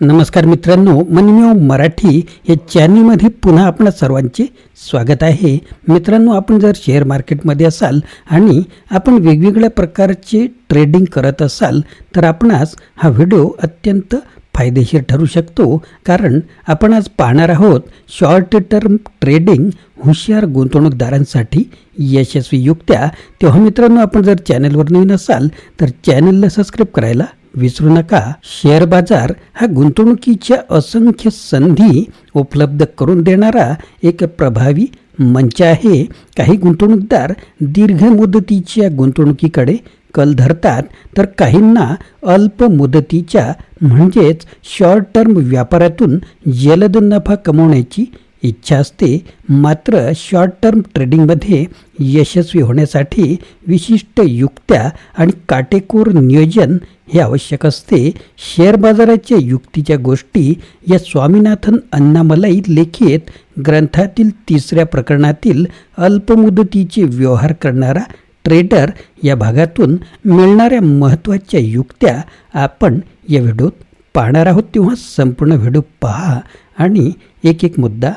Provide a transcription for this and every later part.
नमस्कार मित्रांनो मनमेव मराठी या चॅनलमध्ये पुन्हा आपण सर्वांचे स्वागत आहे. मित्रांनो आपण जर शेअर मार्केटमध्ये असाल आणि आपण वेगवेगळ्या प्रकारचे ट्रेडिंग करत असाल तर आपणास हा व्हिडिओ अत्यंत फायदेशीर ठरू शकतो. कारण आपण आज पाहणार आहोत शॉर्ट टर्म ट्रेडिंग हुशार गुंतवणूकदारांसाठी यशस्वी युक्त्या. तेव्हा मित्रांनो आपण जर चॅनलवर नवीन असाल तर चॅनलला सबस्क्राईब करायला विसरू नका. शेअर बाजार हा गुंतवणुकीच्या असंख्य संधी उपलब्ध करून देणारा एक प्रभावी मंच आहे. काही गुंतवणूकदार दीर्घ मुदतीच्या गुंतवणुकीकडे कल धरतात तर काहींना अल्प मुदतीच्या म्हणजेच शॉर्ट टर्म व्यापारातून जलद नफा कमवण्याची इच्छा असते मात्र शॉर्ट टर्म ट्रेडिंगमध्ये यशस्वी होण्यासाठी विशिष्ट युक्त्या आणि काटेकोर नियोजन हे आवश्यक असते. शेअर बाजाराच्या युक्तीच्या गोष्टी या स्वामीनाथन अण्णामलाई लेखित ग्रंथातील तिसऱ्या प्रकरणातील अल्पमुदतीचे व्यवहार करणारा ट्रेडर या भागातून मिळणाऱ्या महत्त्वाच्या युक्त्या आपण या व्हिडिओत पाहणार आहोत. तेव्हा संपूर्ण व्हिडिओ पहा. आणि एक एक मुद्दा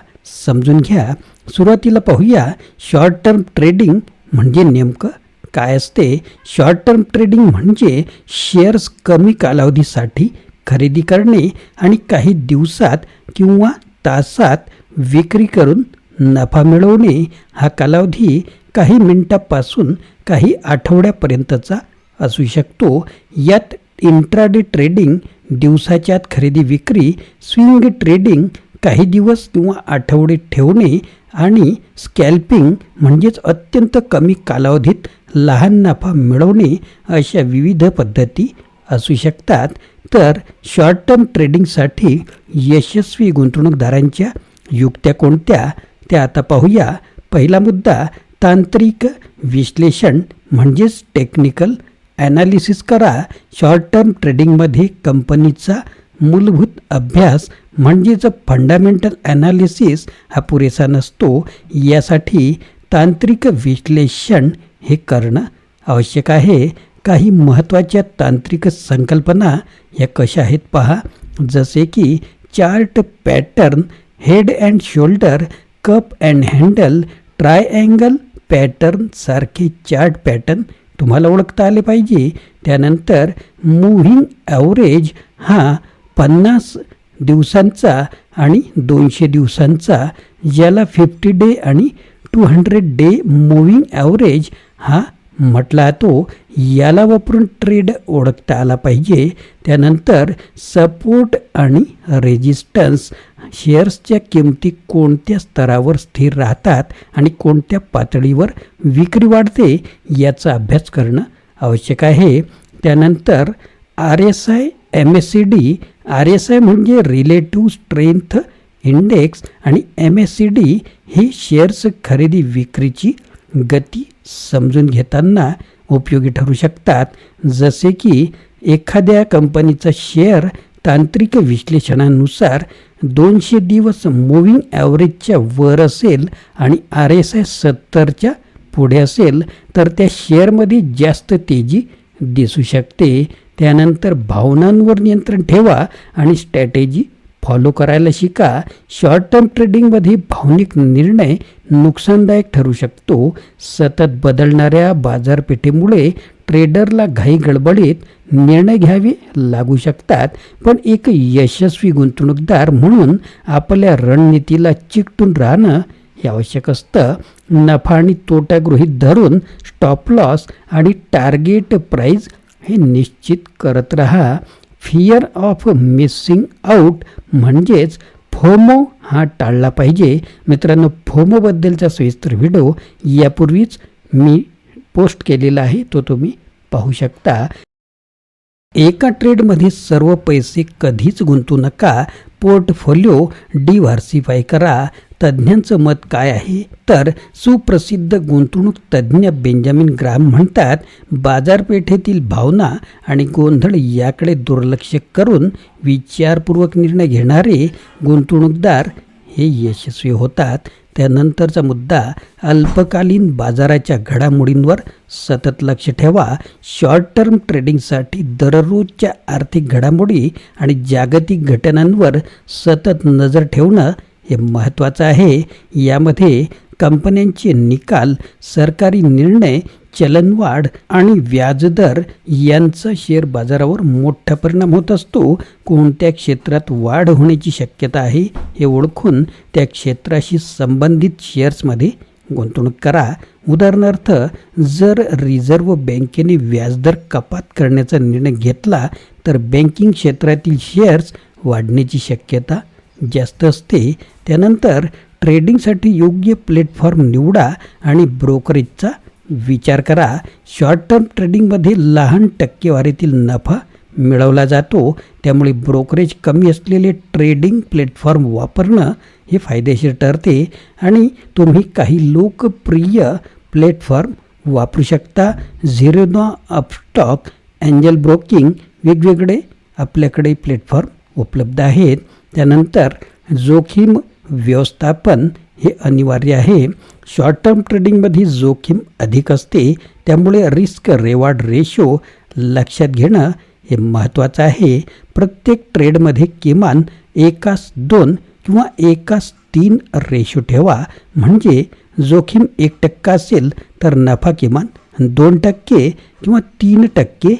समजून घ्या. सुरुवातीला पाहूया शॉर्ट टर्म ट्रेडिंग म्हणजे नेमकं काय असते? शॉर्ट टर्म ट्रेडिंग म्हणजे शेअर्स कमी कालावधीसाठी खरेदी करणे आणि काही दिवसात किंवा तासात विक्री करून नफा मिळवणे. हा कालावधी काही मिनिटापासून काही आठवड्यापर्यंतचा असू शकतो. यात इंट्राडे ट्रेडिंग दिवसाच्या आत खरेदी विक्री स्विंग ट्रेडिंग काही दिवस किंवा आठवडे ठेवणे आणि स्कॅल्पिंग म्हणजेच अत्यंत कमी कालावधीत लहान नफा मिळवणे अशा विविध पद्धती असू शकतात. तर शॉर्ट टर्म ट्रेडिंगसाठी यशस्वी गुंतवणूकदारांच्या युक्त्या कोणत्या? त्या आता पाहूया. पहिला मुद्दा तांत्रिक विश्लेषण म्हणजेच टेक्निकल ॲनालिसिस करा. शॉर्ट टर्म ट्रेडिंगमध्ये कंपनीचा मूलभूत अभ्यास म्हणजेच फंडामेंटल ॲनालिसिस हा पुरेसा नसतो. यासाठी तांत्रिक विश्लेषण हे करणं आवश्यक आहे. काही महत्त्वाच्या तांत्रिक संकल्पना या कशा आहेत पहा. जसे की chart pattern head and shoulder cup and handle triangle पॅटर्नसारखे chart pattern तुम्हाला ओळखता आले पाहिजे. त्यानंतर मूव्हिंग ॲव्हरेज हा पन्नास दिवसांचा आणि दोनशे दिवसांचा ज्याला फिफ्टी डे आणि two hundred day moving average हा म्हटला तो याला वापरून ट्रेड ओळखता आला पाहिजे. त्यानंतर सपोर्ट आणि रेजिस्टन्स शेअर्सच्या किमती कोणत्या स्तरावर स्थिर राहतात आणि कोणत्या पातळीवर विक्री वाढते याचा अभ्यास करणं आवश्यक आहे. त्यानंतर R S I M S C D R S I म्हणजे रिलेटिव्ह स्ट्रेंथ इंडेक्स आणि एम एस सी डी ही शेअर्स खरेदी विक्रीची गती समजून घेताना उपयोगी ठरू शकतात. जसे की एखाद्या कंपनीचा शेअर तांत्रिक विश्लेषणानुसार दोनशे दिवस मूव्हिंग ॲव्हरेजच्या वर असेल आणि आर एस आय सत्तरच्या पुढे असेल तर त्या शेअरमध्ये जास्त तेजी दिसू शकते. त्यानंतर भावनांवर नियंत्रण ठेवा आणि स्ट्रॅटेजी फॉलो करायला शिका. शॉर्ट टर्म ट्रेडिंगमध्ये भावनिक निर्णय नुकसानदायक ठरू शकतो. सतत बदलणाऱ्या बाजारपेठेमुळे ट्रेडरला घाई गडबडीत निर्णय घ्यावे लागू शकतात. पण एक यशस्वी गुंतवणूकदार म्हणून आपल्या रणनीतीला चिकटून राहणं हे आवश्यक असतं. नफा आणि तोटा गृहीत धरून स्टॉप लॉस आणि टार्गेट प्राईज हे निश्चित करत राहा. फिअर ऑफ मिसिंग आऊट म्हणजेच फोमो हा टाळला पाहिजे. मित्रांनो फोमोबद्दलचा सविस्तर व्हिडिओ यापूर्वीच मी पोस्ट केलेला आहे तो तुम्ही पाहू शकता. एका ट्रेडमध्ये सर्व पैसे कधीच गुंतू नका. पोर्टफोलिओ डिव्हर्सिफाय करा. तज्ज्ञांचं मत काय आहे? तर सुप्रसिद्ध गुंतवणूक तज्ज्ञ बेंजामिन ग्राम म्हणतात बाजारपेठेतील भावना आणि गोंधळ याकडे दुर्लक्ष करून विचारपूर्वक निर्णय घेणारे गुंतवणूकदार हे यशस्वी होतात. त्यानंतरचा मुद्दा अल्पकालीन बाजाराच्या घडामोडींवर सतत लक्ष ठेवा. शॉर्ट टर्म ट्रेडिंगसाठी दररोजच्या आर्थिक घडामोडी आणि जागतिक घटनांवर सतत नजर ठेवणं हे महत्त्वाचं आहे. यामध्ये कंपन्यांचे निकाल सरकारी निर्णय चलनवाढ आणि व्याजदर यांचा शेअर बाजारावर मोठा परिणाम होत असतो. कोणत्या क्षेत्रात वाढ होण्याची शक्यता आहे हे ओळखून त्या क्षेत्राशी संबंधित शेअर्समध्ये गुंतवणूक करा. उदाहरणार्थ जर रिझर्व्ह बँकेने व्याजदर कपात करण्याचा निर्णय घेतला तर बँकिंग क्षेत्रातील शेअर्स वाढण्याची शक्यता जास्त असते. त्यानंतर ट्रेडिंगसाठी योग्य प्लॅटफॉर्म निवडा आणि ब्रोकरेजचा विचार करा. शॉर्ट टर्म ट्रेडिंगमध्ये लहान टक्केवारीतील नफा मिळवला जातो. त्यामुळे ब्रोकरेज कमी असलेले ट्रेडिंग प्लॅटफॉर्म वापरणं हे फायदेशीर ठरते. आणि तुम्ही काही लोकप्रिय प्लॅटफॉर्म वापरू शकता. झिरोना अपस्टॉक अँजल ब्रोकिंग वेगवेगळे आपल्याकडे प्लॅटफॉर्म उपलब्ध आहेत. त्यानंतर जोखीम व्यवस्थापन हे अनिवार्य आहे. शॉर्ट टर्म ट्रेडिंगमध्ये जोखीम अधिक असते त्यामुळे रिस्क रेवॉर्ड रेशो लक्षात घेणं हे महत्त्वाचं आहे. प्रत्येक ट्रेडमध्ये किमान एकास दोन किंवा एकास तीन रेशो ठेवा. म्हणजे जोखीम एक टक्का असेल तर नफा किमान दोन टक्के किंवा तीन टक्के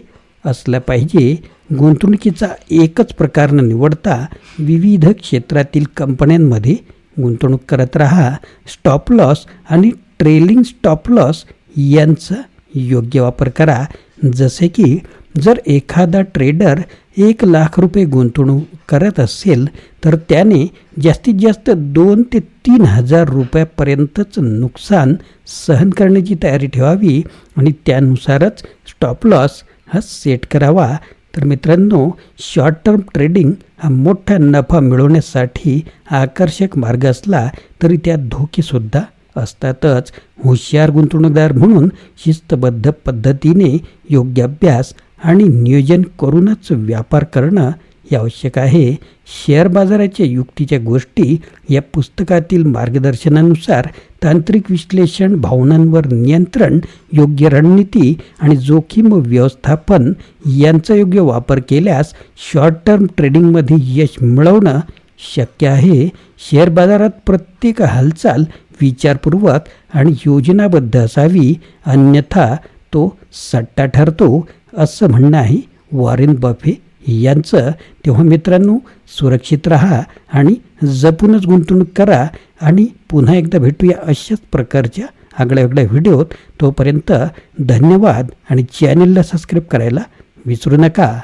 असला पाहिजे. गुंतवणुकीचा एकच प्रकार न निवडता विविध क्षेत्रातील कंपन्यांमध्ये गुंतवणूक करत राहा. स्टॉप लॉस आणि ट्रेलिंग स्टॉप लॉस यांचा योग्य वापर करा. जसे की जर एखादा ट्रेडर एक लाख रुपये गुंतवणूक करत असेल तर त्याने जास्तीत जास्त दोन ते तीन हजार रुपयापर्यंतच नुकसान सहन करण्याची तयारी ठेवावी आणि त्यानुसारच स्टॉप लॉस हा सेट करावा. तर मित्रांनो शॉर्ट टर्म ट्रेडिंग हा मोठा नफा मिळवण्यासाठी आकर्षक मार्ग असला तरी त्यात धोकेसुद्धा असतातच. हुशार गुंतवणूकदार म्हणून शिस्तबद्ध पद्धतीने योग्य अभ्यास आणि नियोजन करूनच व्यापार करणं हे आवश्यक आहे. शेअर बाजाराच्या युक्तीच्या गोष्टी या पुस्तकातील मार्गदर्शनानुसार तांत्रिक विश्लेषण भावनांवर नियंत्रण योग्य रणनीती आणि जोखीम व्यवस्थापन यांचा योग्य वापर केल्यास शॉर्ट टर्म ट्रेडिंगमध्ये यश मिळवणं शक्य आहे. शेअर बाजारात प्रत्येक हालचाल विचारपूर्वक आणि योजनाबद्ध असावी. अन्यथा तो सट्टा ठरतो असं म्हणणं आहे वॉरेन बफे यांचं तेव्हा मित्रांनो सुरक्षित राहा आणि जपूनच गुंतवणूक करा आणि पुन्हा एकदा भेटूया अशाच प्रकारच्या आगळ्या वेगळ्या व्हिडिओत. तोपर्यंत धन्यवाद आणि चॅनलला सबस्क्राईब करायला विसरू नका.